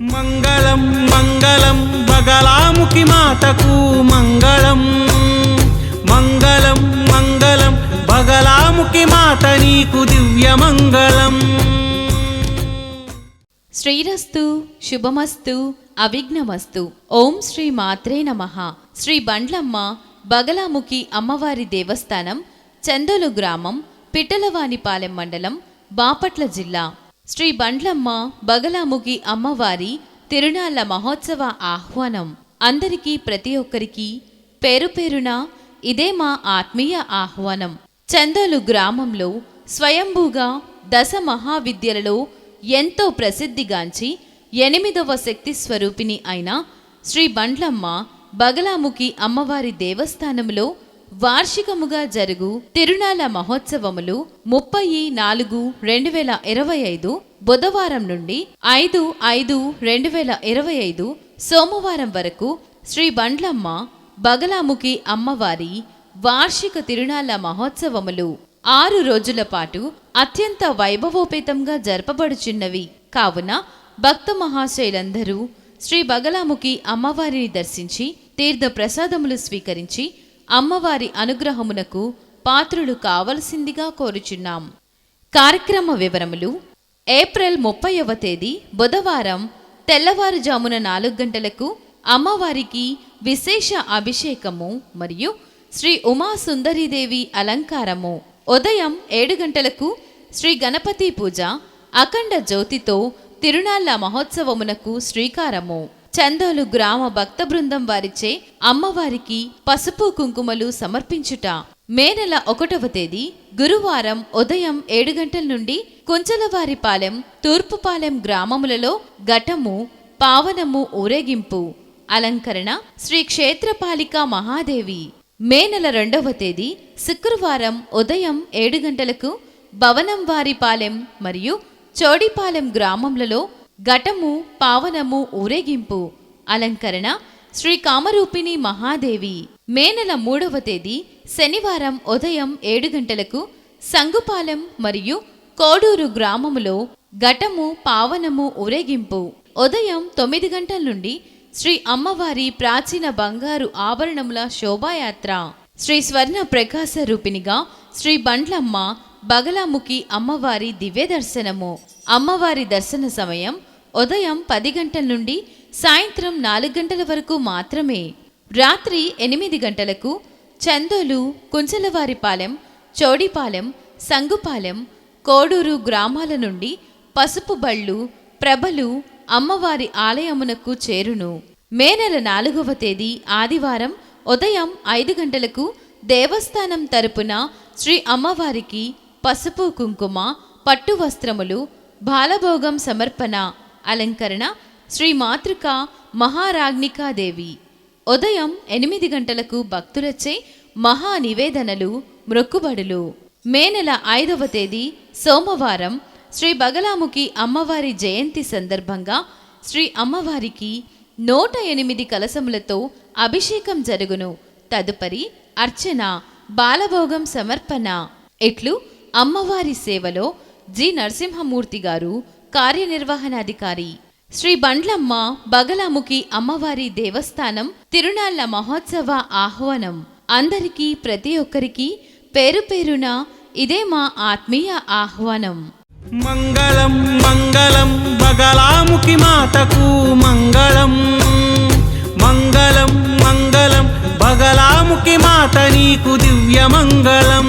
మంగళం మంగళం బగలాముఖి మాతకు మంగళం. మంగళం మంగళం బగలాముఖి మాత నీకు దివ్య మంగళం. శ్రీరస్తు శుభమస్తు అవిఘ్నమస్తు. ఓం శ్రీ మాత్రే నమ. శ్రీ బండ్లమ్మ బగలాముఖి అమ్మవారి దేవస్థానం చందోలు గ్రామం పిట్టలవానిపాలెం మండలం బాపట్ల జిల్లా. శ్రీ బండ్లమ్మ బగలాముఖి అమ్మవారి తిరునాళ్ళ మహోత్సవ ఆహ్వానం. అందరికీ ప్రతి ఒక్కరికి పేరు పేరున ఇదే మా ఆత్మీయ ఆహ్వానం. చందోలు గ్రామంలో స్వయంభూగా దశ మహావిద్యలలో ఎంతో ప్రసిద్ధిగాంచి ఎనిమిదవ శక్తి స్వరూపిణి అయిన శ్రీ బండ్లమ్మ బగలాముఖి అమ్మవారి దేవస్థానంలో వార్షికముగా జరుగు తిరునాల మహోత్సవములు ముప్పై నాలుగు రెండు వేల ఇరవై ఐదు బుధవారం నుండి ఐదు ఐదు రెండు వేల ఇరవై ఐదు సోమవారం వరకు శ్రీ బండ్లమ్మ బగలాముఖి అమ్మవారి వార్షిక తిరునాళ్ళ మహోత్సవములు ఆరు రోజుల పాటు అత్యంత వైభవోపేతంగా జరపబడుచున్నవి. కావున భక్త మహాశయులందరూ శ్రీ బగలాముఖి అమ్మవారిని దర్శించి తీర్థ ప్రసాదములు స్వీకరించి అమ్మవారి అనుగ్రహమునకు పాత్రులు కావలసిందిగా కోరుచున్నాం. కార్యక్రమ వివరములు ఏప్రిల్ ముప్పైవ తేదీ బుధవారం తెల్లవారుజామున నాలుగు గంటలకు అమ్మవారికి విశేష అభిషేకము మరియు శ్రీ ఉమా సుందరీదేవి అలంకారము. ఉదయం ఏడు గంటలకు శ్రీ గణపతి పూజ అఖండ జ్యోతితో తిరునాళ్ళ మహోత్సవమునకు శ్రీకారము. చందోలు గ్రామ భక్త బృందం వారిచే అమ్మవారికి పసుపు కుంకుమలు సమర్పించుట. మే నెల ఒకటవ తేదీ గురువారం ఉదయం ఏడు గంటల నుండి కుంచలవారిపాలెం తూర్పుపాలెం గ్రామములలో ఘటము పావనము ఊరేగింపు. అలంకరణ శ్రీ క్షేత్రపాలిక మహాదేవి. మే నెల రెండవ తేదీ శుక్రవారం ఉదయం ఏడు గంటలకు భవనం వారిపాలెం మరియు చోడిపాలెం గ్రామములలో ఘటము పావనము ఊరేగింపు అలంకరణ శ్రీ కామరూపిణి మహాదేవి. మే నెల మూడవ తేదీ శనివారం ఉదయం ఏడు గంటలకు సంగుపాలెం మరియు కోడూరు గ్రామములో ఘటము పావనము ఊరేగింపు. ఉదయం తొమ్మిది గంటల నుండి శ్రీ అమ్మవారి ప్రాచీన బంగారు ఆభరణముల శోభాయాత్ర. శ్రీ స్వర్ణ ప్రకాశ రూపిణిగా శ్రీ బండ్లమ్మ బగలాముఖి అమ్మవారి దివ్య దర్శనము. అమ్మవారి దర్శన సమయం ఉదయం పది గంటల నుండి సాయంత్రం నాలుగు గంటల వరకు మాత్రమే. రాత్రి ఎనిమిది గంటలకు చందోలు కుంచలవారిపాలెం చోడిపాలెం సంగుపాలెం కోడూరు గ్రామాల నుండి పసుపు బళ్ళు ప్రభలు అమ్మవారి ఆలయమునకు చేరును. మే నెల నాలుగవ తేదీ ఆదివారం ఉదయం ఐదు గంటలకు దేవస్థానం తరపున శ్రీ అమ్మవారికి పసుపు కుంకుమ పట్టు వస్త్రములు బాలభోగం సమర్పణ అలంకరణ శ్రీ మాతృక మహారాజ్ఞికాదేవి. ఉదయం ఎనిమిది గంటలకు భక్తులచే మహా నివేదనలు మ్రొక్కుబడులు మే నెల ఐదవ తేదీ సోమవారం శ్రీ బగలాముఖి అమ్మవారి జయంతి సందర్భంగా శ్రీ అమ్మవారికి నూట ఎనిమిది కలసములతో అభిషేకం జరుగును. తదుపరి అర్చన బాలభోగం సమర్పణ. ఇట్లు అమ్మవారి సేవలో జి. నరసింహమూర్తి గారు కార్యనిర్వహణాధికారి. శ్రీ బండ్లమ్మ బగలాముఖి అమ్మవారి దేవస్థానం తిరునాళ్ళ మహోత్సవ ఆహ్వానం. అందరికీ ప్రతి ఒక్కరికి పేరు పేరున ఇదే మా ఆత్మీయ ఆహ్వానం. మంగళం మంగళం బగలాముఖి మాతకు మంగళం. మంగళం మంగళం బగలాముఖి మాత నీకు దివ్య మంగళం